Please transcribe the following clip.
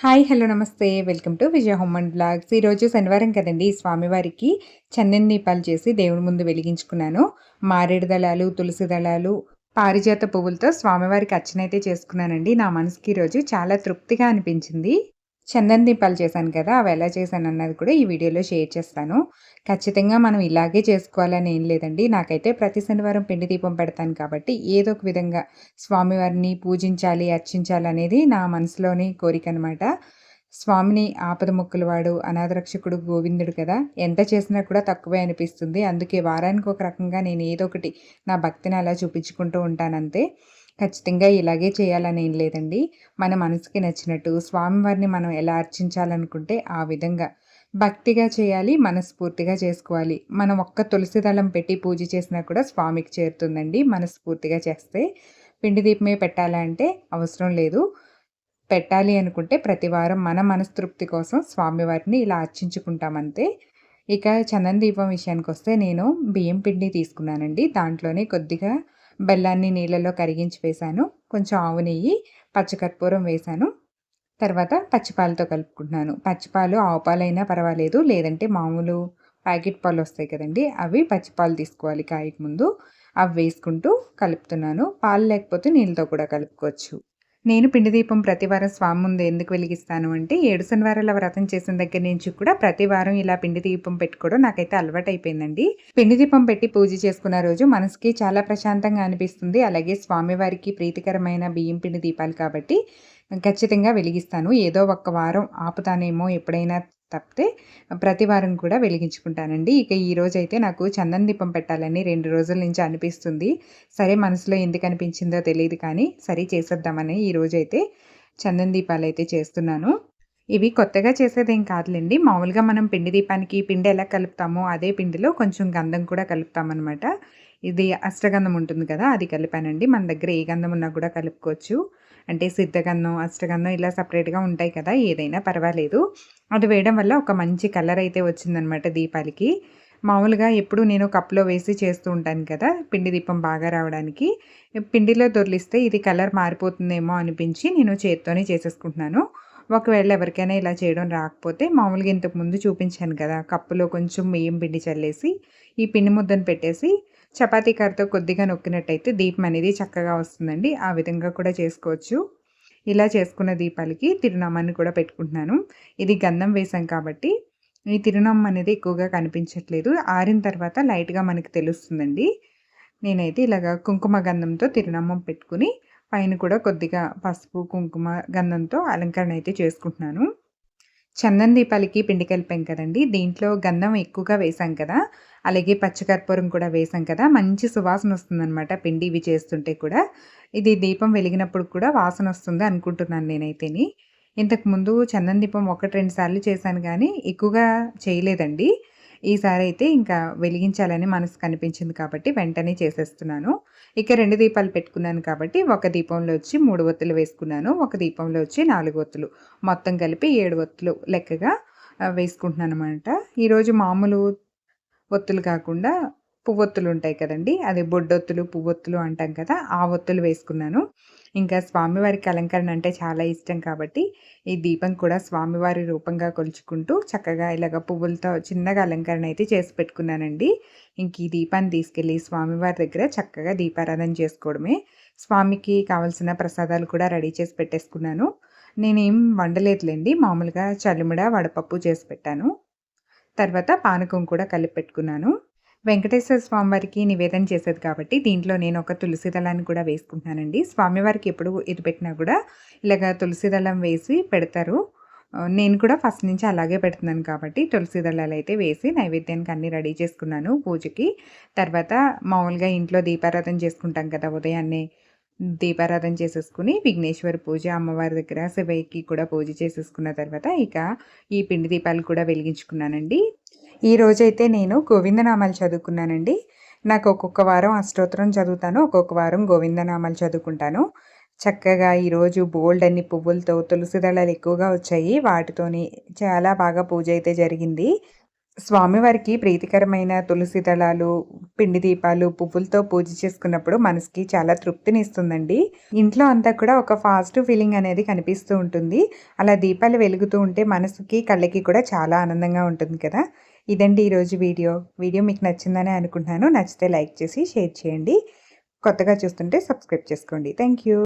Hi hello namaste. Welcome to Vijaya home and blogs. ఈరోజు శనివారం కదండి. స్వామివారికి చందన దీపాలు చేసి దేవుడి ముందు వెలిగించుకున్నాను. మారేడు దళాలు తులసి దళాలు పారిజాత పువ్వులతో స్వామివారికి అర్చనైతే చేసుకున్నానండి. నా మనసుకి ఈరోజు చాలా తృప్తిగా అనిపించింది. చందన్ దీపాలు చేశాను కదా అవి ఎలా చేశాను అన్నది కూడా ఈ వీడియోలో షేర్ చేస్తాను. ఖచ్చితంగా మనం ఇలాగే చేసుకోవాలని ఏం లేదండి. నాకైతే ప్రతి శనివారం పిండి దీపం పెడతాను కాబట్టి ఏదో ఒక విధంగా స్వామివారిని పూజించాలి అర్చించాలి అనేది నా మనసులోని కోరిక అనమాట స్వామిని ఆపద మొక్కులు వాడు అనాథరక్షకుడు గోవిందుడు కదా. ఎంత చేసినా కూడా తక్కువే అనిపిస్తుంది. అందుకే వారానికి ఒక రకంగా నేను ఏదో ఒకటి నా భక్తిని అలా చూపించుకుంటూ ఉంటానంతే ఖచ్చితంగా ఇలాగే చేయాలని ఏం లేదండి. మన మనసుకి నచ్చినట్టు స్వామివారిని మనం ఎలా అర్చించాలనుకుంటే ఆ విధంగా భక్తిగా చేయాలి మనస్ఫూర్తిగా చేసుకోవాలి. మనం ఒక్క తులసి దళం పెట్టి పూజ చేసినా కూడా స్వామికి చేరుతుందండి. మనస్ఫూర్తిగా చేస్తే పిండి దీపమే పెట్టాలంటే అవసరం లేదు. పెట్టాలి అనుకుంటే ప్రతివారం మన మనస్తృప్తి కోసం స్వామివారిని ఇలా అర్చించుకుంటామంతే ఇక చందన దీపం విషయానికి వస్తే నేను బియ్యం పిండి తీసుకున్నానండి. దాంట్లోనే కొద్దిగా బెల్లాన్ని నీళ్ళలో కరిగించి వేశాను. కొంచెం ఆవు నెయ్యి పచ్చకర్పూరం వేశాను. తర్వాత పచ్చిపాలతో కలుపుకుంటున్నాను. పచ్చిపాలు ఆవు పాలైనా పర్వాలేదు. లేదంటే మామూలు ప్యాకెట్ పాలు వస్తాయి కదండి అవి పచ్చిపాలు తీసుకోవాలి కాయకు ముందు. అవి వేసుకుంటూ కలుపుతున్నాను. పాలు లేకపోతే నీళ్ళతో కూడా కలుపుకోవచ్చు. నేను పిండి దీపం ప్రతి వారం స్వామి ముందు ఎందుకు వెలిగిస్తాను అంటే ఏడు శనివారాల వ్రతం చేసిన దగ్గర నుంచి కూడా ప్రతి వారం ఇలా పిండి దీపం పెట్టుకోవడం నాకైతే అలవాటు అయిపోయిందండి పిండి దీపం పెట్టి పూజ చేసుకున్న రోజు మనసుకి చాలా ప్రశాంతంగా అనిపిస్తుంది. అలాగే స్వామివారికి ప్రీతికరమైన బియ్యం పిండి దీపాలు కాబట్టి ఖచ్చితంగా వెలిగిస్తాను. ఏదో ఒక్క వారం ఆపుతానేమో ఎప్పుడైనా తప్పితే ప్రతి వారం కూడా వెలిగించుకుంటానండి. ఇక ఈ రోజు అయితే నాకు చందన దీపం పెట్టాలని రెండు రోజుల నుంచి అనిపిస్తుంది. సరే మనసులో ఎందుకు అనిపించిందో తెలియదు కానీ సరే చేసేద్దామని ఈ అయితే చందన దీపాలు అయితే చేస్తున్నాను. ఇవి కొత్తగా చేసేదేం కాదులేండి. మామూలుగా మనం పిండి దీపానికి పిండి ఎలా కలుపుతామో అదే పిండిలో కొంచెం గంధం కూడా కలుపుతామన్నమాట. ఇది అష్టగంధం ఉంటుంది కదా అది కలిపానండి. మన దగ్గర ఏ గంధం ఉన్నా కూడా కలుపుకోవచ్చు. అంటే సిద్ధగంధం అష్టగంధం ఇలా సపరేట్గా ఉంటాయి కదా ఏదైనా పర్వాలేదు. అది వేయడం వల్ల ఒక మంచి కలర్ అయితే వచ్చిందనమాట దీపాలకి. మామూలుగా ఎప్పుడు నేను కప్లో వేసి చేస్తూ ఉంటాను కదా పిండి దీపం బాగా రావడానికి. పిండిలో దొరిలిస్తే ఇది కలర్ మారిపోతుందేమో అనిపించి నేను చేత్తోనే చేసేసుకుంటున్నాను. ఒకవేళ ఎవరికైనా ఇలా చేయడం రాకపోతే మామూలుగా ఇంతకుముందు చూపించాను కదా కప్పులో కొంచెం బియ్యం పిండి చల్లేసి ఈ పిండి ముద్దను పెట్టేసి చపాతీ కర్రతో కొద్దిగా నొక్కినట్టయితే దీపం అనేది చక్కగా వస్తుందండి. ఆ విధంగా కూడా చేసుకోవచ్చు. ఇలా చేసుకున్న దీపాలకి తిరునామాన్ని కూడా పెట్టుకుంటున్నాను. ఇది గంధం వేసాం కాబట్టి ఈ తిరునామం అనేది ఎక్కువగా కనిపించట్లేదు. ఆరిన తర్వాత లైట్గా మనకి తెలుస్తుందండి. నేనైతే ఇలాగ కుంకుమ గంధంతో తిరునామం పెట్టుకుని పైన కూడా కొద్దిగా పసుపు కుంకుమ గంధంతో అలంకరణ అయితే చేసుకుంటున్నాను. చందన్ దీపాలకి పిండి కలిపాం కదండి. దీంట్లో గంధం ఎక్కువగా వేసాం కదా. అలాగే పచ్చకర్పూరం కూడా వేసాం కదా. మంచి సువాసన వస్తుందన్నమాట పిండి ఇవి చేస్తుంటే కూడా. ఇది దీపం వెలిగినప్పుడు కూడా వాసన వస్తుంది అనుకుంటున్నాను నేనైతేని. ఇంతకుముందు చందన్ దీపం ఒకటి రెండు సార్లు చేశాను కానీ ఎక్కువగా చేయలేదండి. ఈసారి అయితే ఇంకా వెలిగించాలని మనసు కనిపించింది కాబట్టి వెంటనే చేసేస్తున్నాను. ఇక రెండు దీపాలు పెట్టుకున్నాను కాబట్టి ఒక దీపంలో వచ్చి మూడు ఒత్తులు వేసుకున్నాను ఒక దీపంలో వచ్చి నాలుగు ఒత్తులు. మొత్తం కలిపి ఏడు ఒత్తులు లెక్కగా వేసుకుంటున్నాను అనమాట ఈరోజు మామూలు ఒత్తులు కాకుండా పువ్వొత్తులు ఉంటాయి కదండి అది బొడ్డొత్తులు పువ్వొత్తులు అంటాం కదా ఆ ఒత్తులు వేసుకున్నాను. ఇంకా స్వామివారికి అలంకరణ అంటే చాలా ఇష్టం కాబట్టి ఈ దీపం కూడా స్వామివారి రూపంగా కొలుచుకుంటూ చక్కగా ఇలాగ పువ్వులతో చిన్నగా అలంకరణ అయితే చేసి పెట్టుకున్నానండి. ఇంక ఈ దీపాన్ని తీసుకెళ్ళి స్వామివారి దగ్గర చక్కగా దీపారాధన చేసుకోవడమే. స్వామికి కావలసిన ప్రసాదాలు కూడా రెడీ చేసి పెట్టేసుకున్నాను. నేనేం వండలేదులేండి మామూలుగా చలిమిడ వడపప్పు చేసి పెట్టాను. తర్వాత పానకం కూడా కలిపి పెట్టుకున్నాను. వెంకటేశ్వర స్వామివారికి నివేదన చేసేది కాబట్టి దీంట్లో నేను ఒక తులసి దళాన్ని కూడా వేసుకుంటున్నానండి స్వామివారికి ఎప్పుడు ఇది పెట్టినా కూడా ఇలాగ తులసి దళం వేసి పెడతారు. నేను కూడా ఫస్ట్ నుంచి అలాగే పెడుతున్నాను కాబట్టి తులసి దళాలు అయితే వేసి నైవేద్యానికి అన్నీ రెడీ చేసుకున్నాను పూజకి. తర్వాత మామూలుగా ఇంట్లో దీపారాధన చేసుకుంటాం కదా ఉదయాన్నే. దీపారాధన చేసేసుకుని విఘ్నేశ్వర పూజ అమ్మవారి దగ్గర శివయ్యకి కూడా పూజ చేసేసుకున్న తర్వాత ఇక ఈ పిండి దీపాలు కూడా వెలిగించుకున్నానండి. ఈ రోజైతే నేను గోవిందనామాలు చదువుకున్నానండి. నాకు ఒక్కొక్క వారం అష్టోత్తరం చదువుతాను ఒక్కొక్క వారం గోవిందనామాలు చదువుకుంటాను. చక్కగా ఈరోజు బోల్డ్ అన్ని పువ్వులతో తులసి దళాలు ఎక్కువగా వచ్చాయి. వాటితోని చాలా బాగా పూజ అయితే జరిగింది. స్వామివారికి ప్రీతికరమైన తులసి దళాలు పిండి దీపాలు పువ్వులతో పూజ చేసుకున్నప్పుడు మనసుకి చాలా తృప్తిని ఇస్తుందండి ఇంట్లో అంతా కూడా ఒక ఫాస్ట్ ఫీలింగ్ అనేది కనిపిస్తూ ఉంటుంది. అలా దీపాలు వెలుగుతూ ఉంటే మనసుకి కళ్ళకి కూడా చాలా ఆనందంగా ఉంటుంది కదా. ఇదండి ఈరోజు వీడియో. వీడియో మీకు నచ్చిందని అనుకుంటున్నాను. నచ్చితే లైక్ చేసి షేర్ చేయండి. కొత్తగా చూస్తుంటే సబ్స్క్రైబ్ చేసుకోండి. Thank you